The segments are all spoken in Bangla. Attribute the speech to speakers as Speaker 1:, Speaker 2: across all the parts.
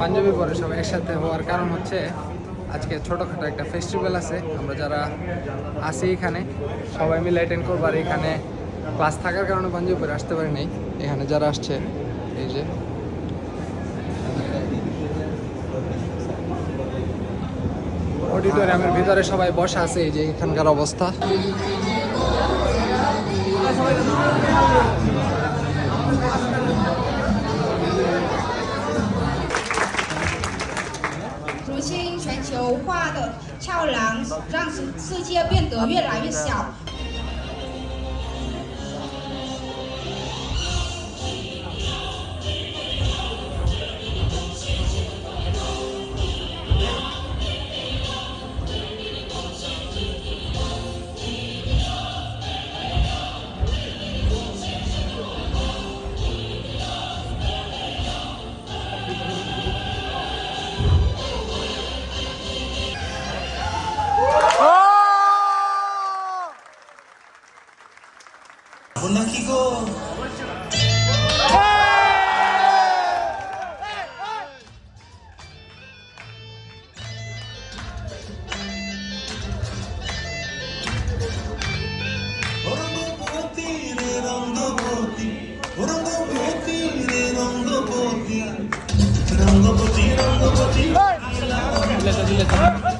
Speaker 1: পাঞ্জাবি পরে সবাই একসাথে হওয়ার কারণ হচ্ছে আজকে ছোটোখাটো একটা ফেস্টিভ্যাল আছে। আমরা যারা আসি এখানে, সবাই মিলে অ্যাটেন্ড করব। আর এখানে ক্লাস থাকার কারণে পাঞ্জাবি পরে আসতে পারি নাই। এখানে যারা আসছে, এই যে। অডিটোরিয়ামের ভিতরে সবাই বসা আছে, এই যে এখানকার অবস্থা।
Speaker 2: 油画的翘梁让世界变得越来越小。
Speaker 3: شديدة.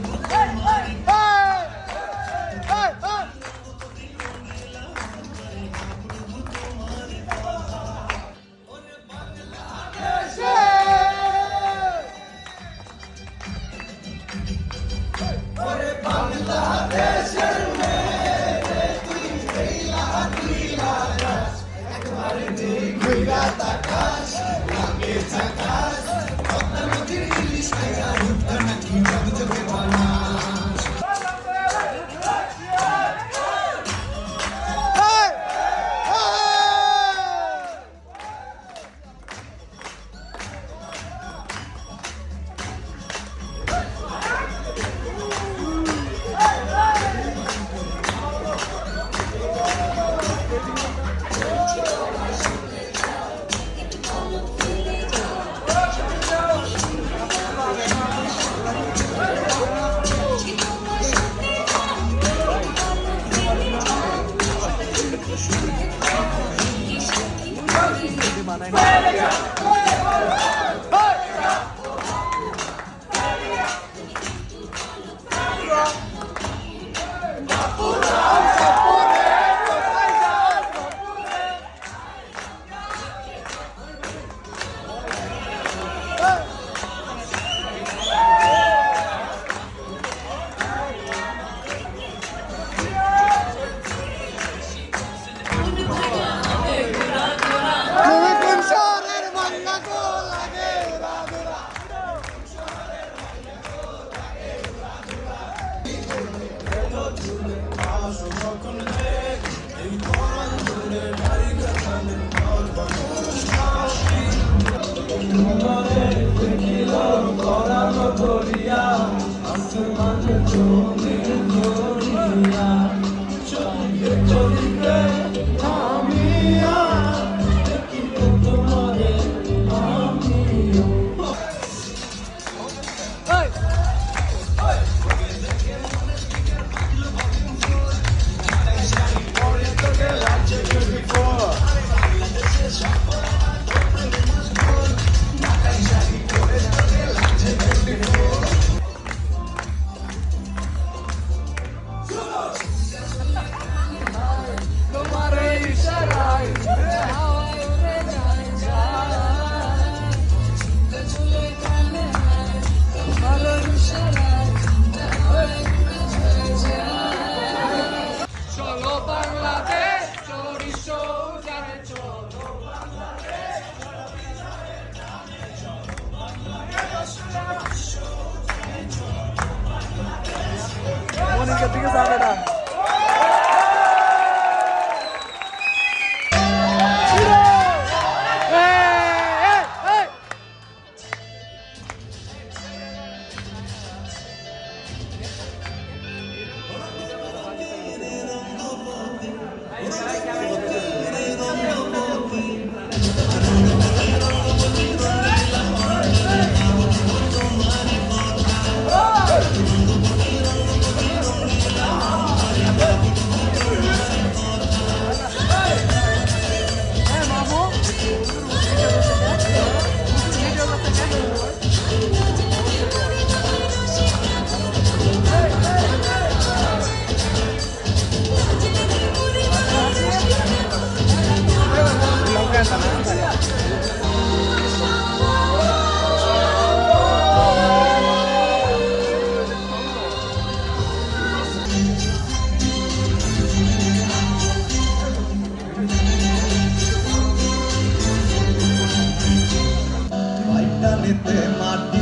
Speaker 4: জানেতে মাটি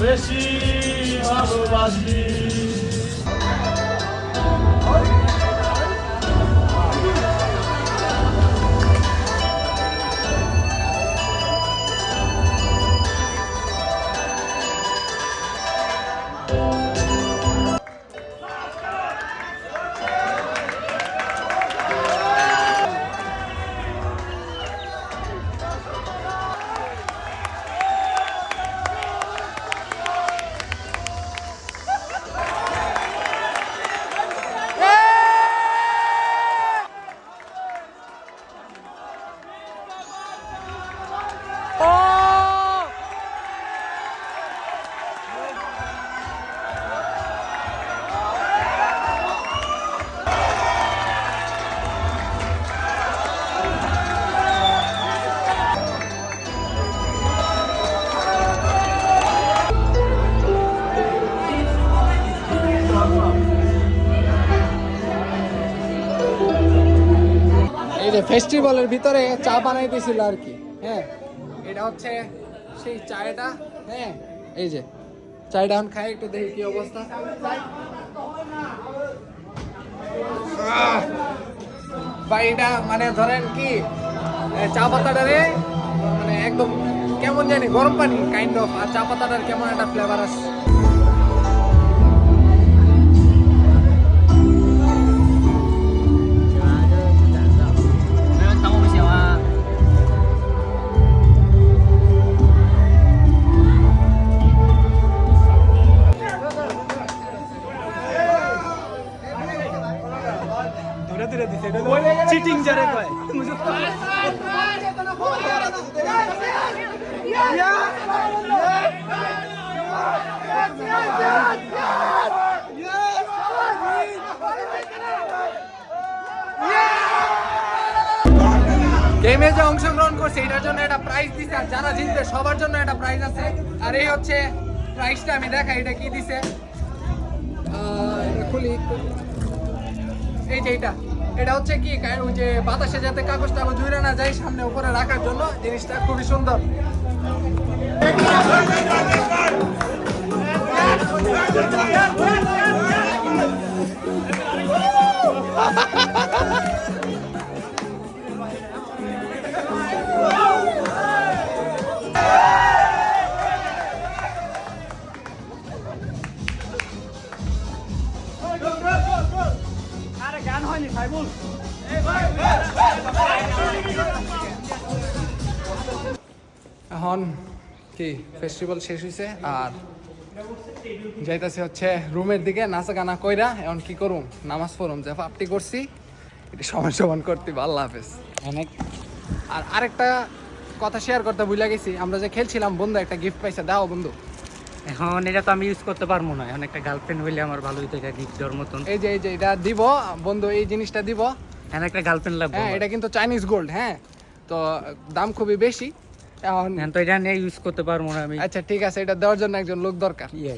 Speaker 3: বেশি ভালোবাসি।
Speaker 1: ফেস্টিভ্যালের ভিতরে চা বানাই বানাইতেছিল আর কি। হ্যাঁ। এটা হচ্ছে সেই চায়টা। হ্যাঁ। এই যে চায়টা এখন খাই একটু দেখি কি অবস্থা। এটা মানে ধরেন কি চা পাতাটারে মানে একদম কেমন জানি গরম পানি কাইন্ড অফ আর চা পাতাটার কেমন একটা ফ্লেভার আছে গেমে যে অংশগ্রহণ করছে, এটার জন্য একটা প্রাইজ দিছে, আর যারা জিতবে, সবার জন্য একটা প্রাইজ আছে। আর এই হচ্ছে প্রাইজটা আমি দেখাই এটা কি দিছে। খুলি এই যে এটা এটা হচ্ছে কি ওই যে বাতাসে যাতে কাগজ টাগজ উড়ে না যায়, সামনে উপরে রাখার জন্য জিনিসটা খুবই সুন্দর। এখন কি ফেস্টিভ্যাল শেষ হয়েছে আর যাইতেছে হচ্ছে রুমের দিকে নাচা গানা কইরা এখন কি করুম? নামাজ পড়ুম যে পাপটি করছি এটা সমান সমান করতে আল্লাহ হাফেজ।
Speaker 5: অনেক।
Speaker 1: আর আরেকটা কথা শেয়ার করতে ভুলে গেছি আমরা যে খেলছিলাম বন্ধু একটা গিফট পাইছে দাও বন্ধু।
Speaker 5: এখন এটা তো আমি ইউজ করতে পারব না এখন একটা গার্লফ্রেন্ড হইলে আমার ভালো হইতো এটা গিফট দেওয়ার মতন।
Speaker 1: এই যে এই যে এটা দিব বন্ধু এই জিনিসটা দিব।
Speaker 5: এখন একটা গার্লফ্রেন্ড লাগবে
Speaker 1: হ্যাঁ এটা কিন্তু চাইনিজ গোল্ড হ্যাঁ। তো দাম খুবই বেশি।
Speaker 5: এখন তো এটা নিয়ে ইউজ করতে পারব না আমি।
Speaker 1: আচ্ছা ঠিক আছে এটা দেওয়ার জন্য একজন লোক দরকার।
Speaker 5: ইয়ে